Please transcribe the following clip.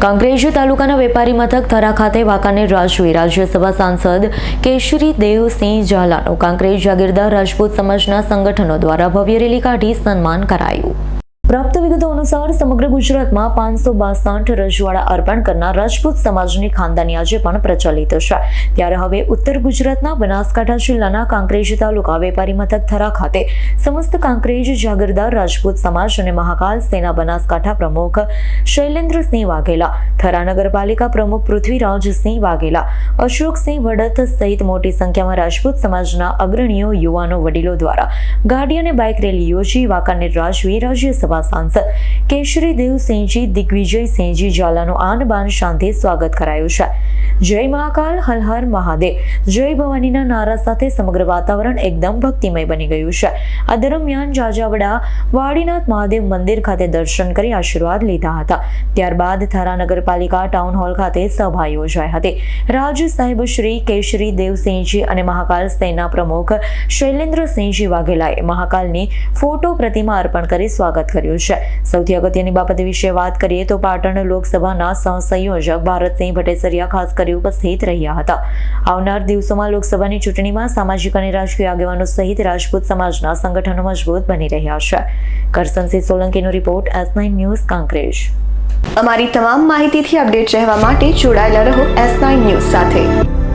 કાંકરેજ તાલુકાના વેપારી મથક થરા ખાતે વાંકાનેર રાજવી રાજ્યસભા સાંસદ કેશરી દેવસિંહ ઝાલાનું કાંકરેજ જાગીરદાર રાજપૂત સમાજના સંગઠનો દ્વારા ભવ્ય રેલી કાઢી સન્માન કરાયું. પ્રાપ્ત વિગતો અનુસાર સમગ્ર ગુજરાતમાં પાંચસો બાસઠ રજવાડા અર્પણ કરનાર રાજપૂત સમાજની ખાનદાની આજે પણ પ્રચલિત છે. ત્યારે હવે ઉત્તર ગુજરાતના બનાસકાંઠા જિલ્લાના કાંકરેજ તાલુકા વેપારી મથક થરા ખાતે સમસ્ત કાંકરેજ જાગીરદાર રાજપૂત સમાજ અને મહાકાલ સેના બનાસકાંઠા પ્રમુખ શૈલેન્દ્રસિંહ વાઘેલા, થરા નગરપાલિકા પ્રમુખ પૃથ્વીરાજસિંહ વાઘેલા અશોકસિંહ વડત સહિત મોટી સંખ્યામાં રાજપૂત સમાજના અગ્રણીઓ, યુવાનો, વડીલો દ્વારા ગાડી અને બાઇક રેલી યોજી વાંકાનેર રાજવી રાજ્યસભા સાંસદ કેશરી દેવસિંહજી દિગ્વિજયસિંહજી ઝાલાનું આન બાન શાંતિ સ્વાગત કરાયું છે. જય મહાકાલ, હર હર મહાદેવ. જય ભવાનીના નારા સાથે સમગ્ર વાતાવરણ એકદમ ભક્તિમય બની ગયું છે. આ દરમિયાન જાજાવડા, વાડીનાથ મહાદેવ મંદિર ખાતે દર્શન કરી આશીર્વાદ લીધા હતા. ત્યારબાદ થારા નગરપાલિકા ટાઉન હોલ ખાતે સભા યોજાઈ હતી. રાજ સાહેબ શ્રી કેશરી દેવસિંહજી અને મહાકાલ સેના પ્રમુખ શૈલેન્દ્રસિંહજી વાઘેલાએ મહાકાલની ફોટો પ્રતિમા અર્પણ કરી સ્વાગત કર્યું છે. સૌથી અગત્યની બાબત વિશે વાત કરીએ તો પાટણ લોકસભાના સહસંયોજક ભારતસિંહ ભટ્ટેસરિયા ખાસ કરી ઉપસ્થિત રહ્યા હતા. આવનાર દિવસોમાં લોકસભાની ચૂંટણીમાં સામાજિક અને રાજકીય આગેવાનો સહિત રાજપૂત સમાજના સંગઠનો મજબૂત બની રહ્યા છે. Karsansinh સોલંકીનો report S nine news Kankrej. અમારી તમામ માહિતીથી અપડેટ રહેવા માટે જોડાયેલા રહો એસ નાઇન ન્યૂઝ સાથે.